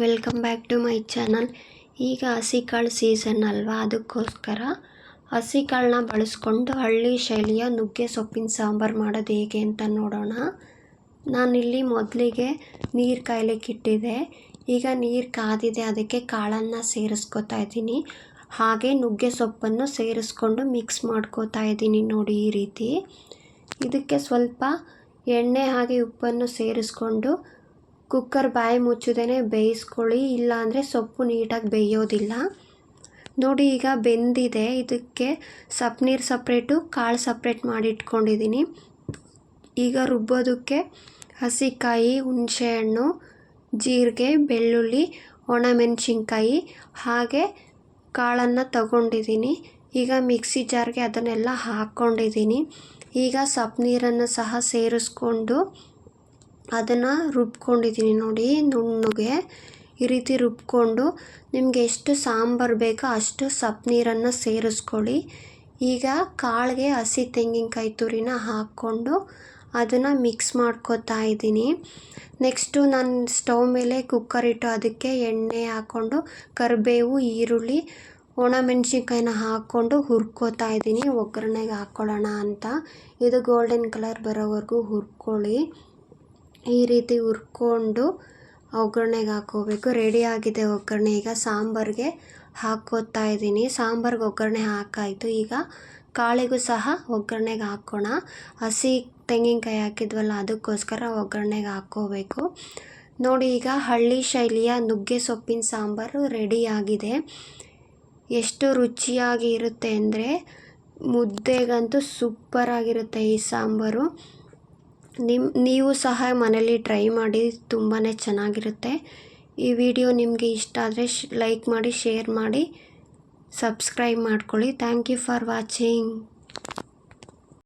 Welcome back to my channel ಈಗ ಹಸಿ ಕಾಳು ಸೀಸನ್ ಅಲ್ವಾ? ಅದಕ್ಕೋಸ್ಕರ ಹಸಿ ಕಾಳನ್ನ ಬಳಸ್ಕೊಂಡು ಹಳ್ಳಿ ಶೈಲಿಯ ನುಗ್ಗೆ ಸೊಪ್ಪಿನ ಸಾಂಬಾರು ಮಾಡೋದು ಹೇಗೆ ಅಂತ ನೋಡೋಣ. ನಾನಿಲ್ಲಿ ಮೊದಲಿಗೆ ನೀರು ಕಾಯ್ಲಿಕ್ಕೆ ಈಗ ನೀರು ಕಾದಿದೆ, ಅದಕ್ಕೆ ಕಾಳನ್ನು ಸೇರಿಸ್ಕೊತಾ ಇದ್ದೀನಿ. ಹಾಗೆ ನುಗ್ಗೆ ಸೊಪ್ಪನ್ನು ಸೇರಿಸ್ಕೊಂಡು ಮಿಕ್ಸ್ ಮಾಡ್ಕೋತಾ ಇದ್ದೀನಿ ನೋಡಿ ಈ ರೀತಿ. ಇದಕ್ಕೆ ಸ್ವಲ್ಪ ಎಣ್ಣೆ ಹಾಗೆ ಉಪ್ಪನ್ನು ಸೇರಿಸ್ಕೊಂಡು ಕುಕ್ಕರ್ ಬಾಯಿ ಮುಚ್ಚದೇ ಬೇಯಿಸ್ಕೊಳ್ಳಿ, ಇಲ್ಲಾಂದರೆ ಸೊಪ್ಪು ನೀಟಾಗಿ ಬೇಯೋದಿಲ್ಲ. ನೋಡಿ, ಈಗ ಬೆಂದಿದೆ. ಇದಕ್ಕೆ ಸಪ್ ನೀರು ಸಪ್ರೇಟು, ಕಾಳು ಸಪ್ರೇಟ್ ಮಾಡಿ ಇಟ್ಕೊಂಡಿದ್ದೀನಿ ಈಗ ರುಬ್ಬೋದಕ್ಕೆ ಹಸಿಕಾಯಿ, ಹುಣಸೆಹಣ್ಣು, ಜೀರಿಗೆ, ಬೆಳ್ಳುಳ್ಳಿ, ಒಣಮೆಣಸಿನ್ಕಾಯಿ, ಹಾಗೆ ಕಾಳನ್ನು ತಗೊಂಡಿದ್ದೀನಿ. ಈಗ ಮಿಕ್ಸಿ ಜಾರ್ಗೆ ಅದನ್ನೆಲ್ಲ ಹಾಕ್ಕೊಂಡಿದ್ದೀನಿ ಈಗ ಸಪ್ ನೀರನ್ನು ಸಹ ಸೇರಿಸ್ಕೊಂಡು ಅದನ್ನು ರುಬ್ಕೊಂಡಿದ್ದೀನಿ ನೋಡಿ, ನುಣ್ಣಗೆ. ಈ ರೀತಿ ರುಬ್ಕೊಂಡು ನಿಮಗೆ ಎಷ್ಟು ಸಾಂಬಾರು ಬೇಕೋ ಅಷ್ಟು ಸಪ್ ನೀರನ್ನು ಸೇರಿಸ್ಕೊಳ್ಳಿ. ಈಗ ಕಾಳಿಗೆ ಹಸಿ ತೆಂಗಿನಕಾಯಿ ತುರಿನ ಹಾಕ್ಕೊಂಡು ಅದನ್ನು ಮಿಕ್ಸ್ ಮಾಡ್ಕೋತಾ ಇದ್ದೀನಿ. ನೆಕ್ಸ್ಟು ನಾನು ಸ್ಟವ್ ಮೇಲೆ ಕುಕ್ಕರ್ ಇಟ್ಟು ಅದಕ್ಕೆ ಎಣ್ಣೆ ಹಾಕ್ಕೊಂಡು, ಕರಿಬೇವು, ಈರುಳ್ಳಿ, ಒಣಮೆಣ್ಸಿನ್ಕಾಯಿನ ಹಾಕ್ಕೊಂಡು ಹುರ್ಕೋತಾ ಇದ್ದೀನಿ. ಒಗ್ಗರಣೆಗೆ ಹಾಕ್ಕೊಳ್ಳೋಣ ಅಂತ. ಇದು ಗೋಲ್ಡನ್ ಕಲರ್ ಬರೋವರೆಗೂ ಹುರ್ಕೊಳ್ಳಿ. ಈ ರೀತಿ ಹುರ್ಕೊಂಡು ಒಗ್ಗರಣೆಗೆ ಹಾಕ್ಕೋಬೇಕು. ಆಗಿದೆ ಒಗ್ಗರಣೆ. ಈಗ ಸಾಂಬಾರಿಗೆ ಹಾಕ್ಕೋತಾ ಇದ್ದೀನಿ. ಸಾಂಬಾರ್ಗೆ ಒಗ್ಗರಣೆ ಹಾಕಾಯಿತು. ಈಗ ಕಾಳಿಗೂ ಸಹ ಒಗ್ಗರಣೆಗೆ ಹಾಕೋಣ. ಹಸಿ ತೆಂಗಿನಕಾಯಿ ಹಾಕಿದ್ವಲ್ಲ, ಅದಕ್ಕೋಸ್ಕರ ಒಗ್ಗರಣೆಗೆ ಹಾಕ್ಕೋಬೇಕು. ನೋಡಿ, ಈಗ ಹಳ್ಳಿ ಶೈಲಿಯ ನುಗ್ಗೆ ಸೊಪ್ಪಿನ ಸಾಂಬಾರು ರೆಡಿಯಾಗಿದೆ ಎಷ್ಟು ರುಚಿಯಾಗಿ ಇರುತ್ತೆ ಅಂದರೆ ಮುದ್ದೆಗಂತೂ ಸೂಪರಾಗಿರುತ್ತೆ ಈ ಸಾಂಬಾರು. ನಿಮ್ಮ ನೀವು ಸಹ ಮನೇಲಿ ಟ್ರೈ ಮಾಡಿ ತುಂಬಾ ಚೆನ್ನಾಗಿರುತ್ತೆ. ಈ ವಿಡಿಯೋ ನಿಮಗೆ ಇಷ್ಟ ಆದರೆ ಲೈಕ್ ಮಾಡಿ, ಶೇರ್ ಮಾಡಿ, ಸಬ್ಸ್ಕ್ರೈಬ್ ಮಾಡ್ಕೊಳ್ಳಿ. Thank you for watching.